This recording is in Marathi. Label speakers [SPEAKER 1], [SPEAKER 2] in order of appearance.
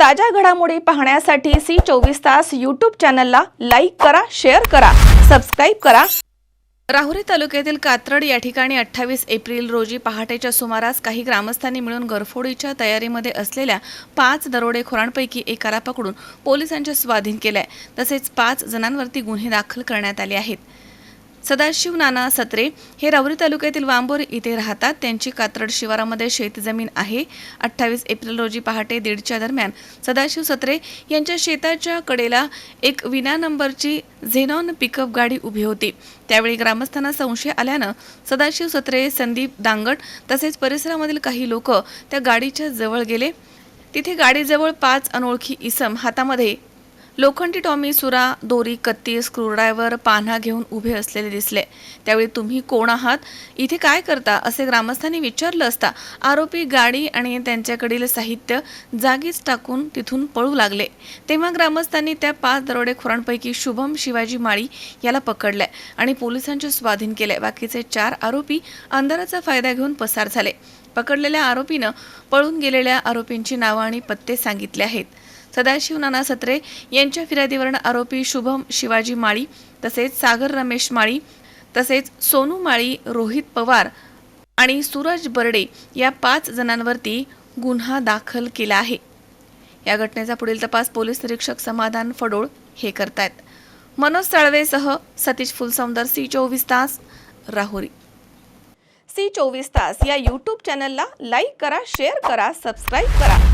[SPEAKER 1] ताज्या घडामोडी पाहण्यासाठी सी चोवीस तास यूट्यूब चॅनलला लाईक करा शेअर करा सबस्क्राईब करा. राहुरी तालुक्यातील कात्रड या ठिकाणी अठ्ठावीस एप्रिल रोजी पहाटेच्या सुमारास काही ग्रामस्थांनी मिळून गरफोडीच्या तयारीमध्ये असलेल्या पाच दरोडेखोरांपैकी एकाला पकडून पोलिसांच्या स्वाधीन केलाय. तसेच पाच जणांवरती गुन्हे दाखल करण्यात आले आहेत. सदाशिव नाना सत्रे हे रावरी तालुक्यातील वांबोर इथे राहतात. त्यांची कात्रड शिवारामध्ये शेतजमीन आहे. अठ्ठावीस एप्रिल रोजी पहाटे दीडच्या दरम्यान सदाशिव सत्रे यांच्या शेताच्या कडेला एक विना नंबरची झेनॉन पिकअप गाडी उभी होती. त्यावेळी ग्रामस्थांना संशय आल्यानं सदाशिव सत्रे संदीप दांगट तसेच परिसरामधील काही लोक त्या गाडीच्या जवळ गेले. तिथे गाडीजवळ पाच अनोळखी इसम हातामध्ये लोखंडी टॉमी सुरा दोरी कत्ती स्क्रूड्रायव्हर पान्हा घेऊन उभे असलेले दिसले. त्यावेळी तुम्ही कोण आहात? इथे काय करता? असे ग्रामस्थांनी विचारलं असता. आरोपी गाडी आणि त्यांच्याकडील साहित्य जागीच टाकून तिथून पळू लागले. तेव्हा ग्रामस्थांनी त्या पाच दरोडेखोरांपैकी शुभम शिवाजी माळी याला पकडलंय आणि पोलिसांच्या स्वाधीन केले. बाकीचे चार आरोपी अंधाराचा फायदा घेऊन पसार झाले. पकडलेल्या आरोपीनं पळून गेलेल्या आरोपींची नावं आणि पत्ते सांगितले आहेत. सदाशिव नाना सत्रे यांच्या फिर्यादीवरून आरोपी शुभम शिवाजी माळी तसेच सागर रमेश माळी तसेच सोनू माळी रोहित पवार आणि सूरज बर्डे या पाच जणांवरती गुन्हा दाखल केला आहे. या घटनेचा पुढील तपास पोलीस निरीक्षक समाधान फडोळ हे करतायत. मनोज साळवेसह सतीश फुलसौंदर सी चोवीस तास राहुरी. सी चोवीस तास या यूट्यूब चॅनलला लाईक करा शेअर करा सबस्क्राईब करा.